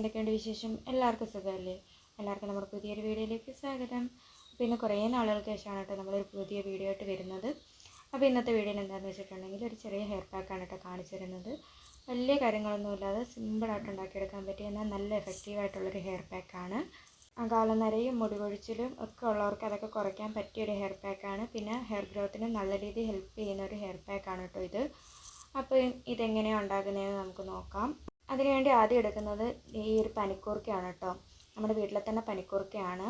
എന്തൊക്കെയുണ്ട് വിശേഷം? എല്ലാവർക്കും സുഖമല്ലേ? എല്ലാവർക്കും നമ്മുടെ പുതിയൊരു വീഡിയോയിലേക്ക് സ്വാഗതം. പിന്നെ കുറേ നാളുകൾക്ക് ശേഷമാണ് കേട്ടോ നമ്മളൊരു പുതിയ വീഡിയോ ആയിട്ട് വരുന്നത്. അപ്പോൾ ഇന്നത്തെ വീഡിയോയിൽ എന്താണെന്ന് വെച്ചിട്ടുണ്ടെങ്കിൽ ഒരു ചെറിയ ഹെയർ പാക്കാണ് കേട്ടോ കാണിച്ചു തരുന്നത്. വലിയ കാര്യങ്ങളൊന്നും ഇല്ലാതെ സിമ്പിളായിട്ട് ഉണ്ടാക്കിയെടുക്കാൻ പറ്റിയ എന്നാൽ നല്ല എഫക്റ്റീവായിട്ടുള്ളൊരു ഹെയർ പാക്കാണ് കാലനരയും മുടി കൊഴിച്ചിലും ഒക്കെ ഉള്ളവർക്ക് അതൊക്കെ കുറയ്ക്കാൻ പറ്റിയ ഒരു ഹെയർ പാക്കാണ് പിന്നെ ഹെയർ ഗ്രോത്തിന് നല്ല രീതിയിൽ ഹെൽപ്പ് ചെയ്യുന്ന ഒരു ഹെയർ പാക്കാണ് കേട്ടോ ഇത്. അപ്പോൾ ഇതെങ്ങനെയാണ് ഉണ്ടാക്കുന്നതെന്ന് നമുക്ക് നോക്കാം. അതിനുവേണ്ടി ആദ്യം എടുക്കുന്നത് ഈ ഒരു പനിക്കൂർക്കയാണ് കേട്ടോ. നമ്മുടെ വീട്ടിലെ തന്നെ പനിക്കൂർക്കയാണ്.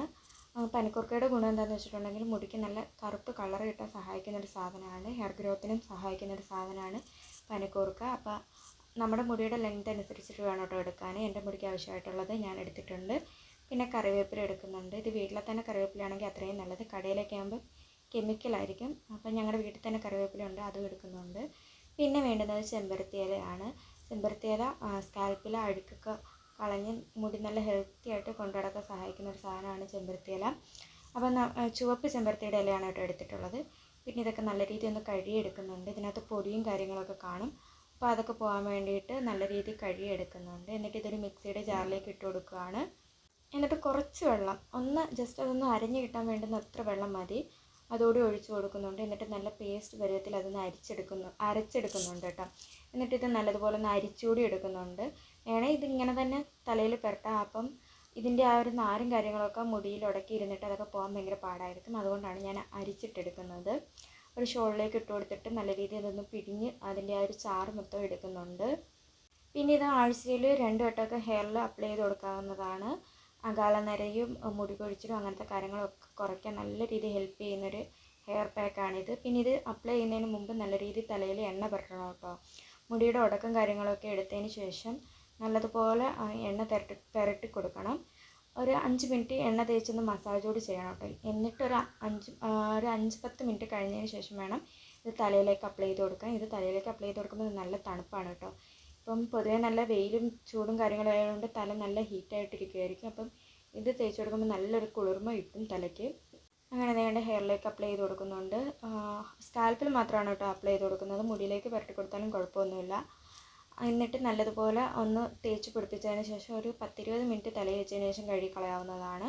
പനിക്കൂർക്കയുടെ ഗുണം എന്താണെന്ന് വെച്ചിട്ടുണ്ടെങ്കിൽ മുടിക്ക് നല്ല കറുപ്പ് കളർ കിട്ടാൻ സഹായിക്കുന്ന ഒരു സാധനമാണ്. ഹെയർ ഗ്രോത്തിനും സഹായിക്കുന്ന ഒരു സാധനമാണ് പനിക്കൂർക്ക. അപ്പോൾ നമ്മുടെ മുടിയുടെ ലെങ്ത് അനുസരിച്ചിട്ട് വേണം കേട്ടോ എടുക്കാൻ. എന്റെ മുടിക്ക് ആവശ്യമായിട്ടുള്ളത് ഞാൻ എടുത്തിട്ടുണ്ട്. പിന്നെ കറിവേപ്പില എടുക്കുന്നുണ്ട്. ഇത് വീട്ടിലെ തന്നെ കറിവേപ്പിലയാണെങ്കിൽ അത്രയും നല്ലത്. കടയിലൊക്കെ ആകുമ്പോൾ കെമിക്കലായിരിക്കും അപ്പം ഞങ്ങളുടെ വീട്ടിൽ തന്നെ കറിവേപ്പില ഉണ്ട് അതും എടുക്കുന്നുണ്ട്. പിന്നെ വേണ്ടുന്നത് ചെമ്പരത്തി ഇലയാണ്. ചെമ്പരത്തി ഇല സ്കാൽപ്പിലെ അഴുക്കൊക്കെ കളഞ്ഞ് മുടി നല്ല ഹെൽത്തി ആയിട്ട് കൊണ്ടുനടക്കാൻ സഹായിക്കുന്ന ഒരു സാധനമാണ് ചെമ്പരത്തിയില. അപ്പം ചുവപ്പ് ചെമ്പരത്തിയുടെ ഇലയാണ് കേട്ടോ എടുത്തിട്ടുള്ളത്. പിന്നെ ഇതൊക്കെ നല്ല രീതിയിൽ ഒന്ന് കഴുകിയെടുക്കുന്നുണ്ട്. ഇതിനകത്ത് പൊടിയും കാര്യങ്ങളൊക്കെ കാണും. അപ്പോൾ അതൊക്കെ പോകാൻ വേണ്ടിയിട്ട് നല്ല രീതിയിൽ കഴുകിയെടുക്കുന്നുണ്ട്. എന്നിട്ട് ഇതൊരു മിക്സിയുടെ ജാറിലേക്ക് ഇട്ട് കൊടുക്കുകയാണ്. എന്നിട്ട് കുറച്ച് വെള്ളം ഒന്ന് ജസ്റ്റ് അതൊന്ന് അരഞ്ഞ് കിട്ടാൻ വേണ്ടുന്ന അത്ര വെള്ളം മതി. അതോടെ ഒഴിച്ച് കൊടുക്കുന്നുണ്ട്. എന്നിട്ട് നല്ല പേസ്റ്റ് പരുവത്തിൽ അതൊന്ന് അരിച്ചെടുക്കുന്നു അരച്ചെടുക്കുന്നുണ്ട് കേട്ടോ. എന്നിട്ട് ഇത് നല്ലതുപോലെ ഒന്ന് അരിച്ചുകൂടി എടുക്കുന്നുണ്ട്. വേണേൽ ഇതിങ്ങനെ തന്നെ തലയിൽ പെരട്ടാം. അപ്പം ഇതിന്റെ ആ ഒരു നാരും കാര്യങ്ങളൊക്കെ മുടിയിൽ ഉടക്കി ഇരുന്നിട്ട് അതൊക്കെ പോകാൻ ഭയങ്കര പാടായിരിക്കും. അതുകൊണ്ടാണ് ഞാൻ അരിച്ചിട്ടെടുക്കുന്നത്. ഒരു ഷോളിലേക്ക് ഇട്ട് കൊടുത്തിട്ട് നല്ല രീതിയിൽ അതൊന്ന് പിടിഞ്ഞ് അതിന്റെ ആ ഒരു ചാറ് മൊത്തം എടുക്കുന്നുണ്ട്. പിന്നെ ഇത് ആഴ്ചയിൽ രണ്ട് വട്ടമൊക്കെ ഹെയറിൽ അപ്ലൈ ചെയ്ത് കൊടുക്കാവുന്നതാണ്. അകാലനരയും മുടി കൊഴിച്ചിലും അങ്ങനത്തെ കാര്യങ്ങളൊക്കെ കുറയ്ക്കാൻ നല്ല രീതിയിൽ ഹെൽപ്പ് ചെയ്യുന്നൊരു ഹെയർ പാക്കാണിത് പിന്നെ ഇത് അപ്ലൈ ചെയ്യുന്നതിന് മുമ്പ് നല്ല രീതിയിൽ തലയിൽ എണ്ണ പുരട്ടണം കേട്ടോ. മുടിയുടെ ഉടക്കം കാര്യങ്ങളൊക്കെ എടുത്തതിന് ശേഷം നല്ലതുപോലെ എണ്ണ തിരട്ടി പുരട്ടി കൊടുക്കണം. ഒരു അഞ്ച് മിനിറ്റ് എണ്ണ തേച്ചൊന്ന് മസാജോട് ചെയ്യണം കേട്ടോ. എന്നിട്ട് ഒരു അഞ്ച് ഒരു അഞ്ച് പത്ത് മിനിറ്റ് കഴിഞ്ഞതിന് ശേഷം വേണം ഇത് തലയിലേക്ക് അപ്ലൈ ചെയ്ത് കൊടുക്കാൻ. ഇത് തലയിലേക്ക് അപ്ലൈ ചെയ്ത് കൊടുക്കുമ്പോൾ നല്ല തണുപ്പാണ് കേട്ടോ. ഇപ്പം പൊതുവെ നല്ല വെയിലും ചൂടും കാര്യങ്ങളും ആയതുകൊണ്ട് തല നല്ല ഹീറ്റായിട്ടിരിക്കുമായിരിക്കും അപ്പം ഇത് തേച്ച് കൊടുക്കുമ്പോൾ നല്ലൊരു കുളിർമ കിട്ടും തലയ്ക്ക്. അങ്ങനെ നേണ്ട ഹെയറിലേക്ക് അപ്ലൈ ചെയ്ത് കൊടുക്കുന്നുണ്ട്. സ്കാൽപ്പിൽ മാത്രമാണ് കേട്ടോ അപ്ലൈ ചെയ്ത് കൊടുക്കുന്നത്. മുടിയിലേക്ക് പുരട്ടി കൊടുത്താലും കുഴപ്പമൊന്നുമില്ല. എന്നിട്ട് നല്ലതുപോലെ ഒന്ന് തേച്ച് പിടിപ്പിച്ചതിന് ശേഷം ഒരു പത്തിരുപത് മിനിറ്റ് തലയിൽ വെച്ചതിന് ശേഷം കഴുകിക്കളയാവുന്നതാണ്.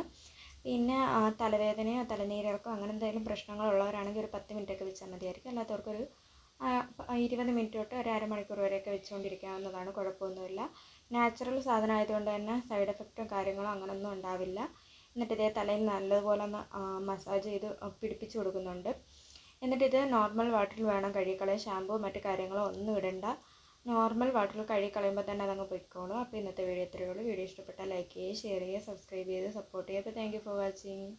പിന്നെ തലവേദനയോ തലനീരിറക്കോ അങ്ങനെ എന്തെങ്കിലും പ്രശ്നങ്ങളുള്ളവരാണെങ്കിൽ ഒരു പത്ത് മിനിറ്റൊക്കെ വെച്ചാൽ മതിയായിരിക്കും. അല്ലാത്തവർക്കൊരു ഇരുപത് മിനിറ്റ് തൊട്ട് ഒരു അരമണിക്കൂർ വരെയൊക്കെ വെച്ചുകൊണ്ടിരിക്കാവുന്നതാണ് കുഴപ്പമൊന്നുമില്ല. നാച്ചുറൽ സാധനം ആയതുകൊണ്ട് തന്നെ സൈഡ് എഫക്റ്റും കാര്യങ്ങളോ അങ്ങനൊന്നും ഉണ്ടാവില്ല. എന്നിട്ട് ഇതേ തലയിൽ നല്ലതുപോലെ ഒന്ന് മസാജ് ചെയ്ത് പിടിപ്പിച്ച് കൊടുക്കുന്നുണ്ട്. എന്നിട്ട് ഇത് നോർമൽ വാട്ടറിൽ വേണം കഴുകിക്കളയാൻ. ഷാമ്പൂ മറ്റു കാര്യങ്ങളോ ഒന്നും ഇടണ്ട. നോർമൽ വാട്ടറിൽ കഴുകിക്കളയുമ്പോൾ തന്നെ അതങ്ങ് പൊയ്ക്കോളും. അപ്പോൾ ഇന്നത്തെ വീഡിയോ ഇത്രയേ ഉള്ളൂ. വീഡിയോ ഇഷ്ടപ്പെട്ടാൽ ലൈക്ക് ചെയ്യുക ഷെയർ ചെയ്യുക സബ്സ്ക്രൈബ് ചെയ്ത് സപ്പോർട്ട് ചെയ്യുക. അപ്പോൾ താങ്ക് ഫോർ വാച്ചിങ്.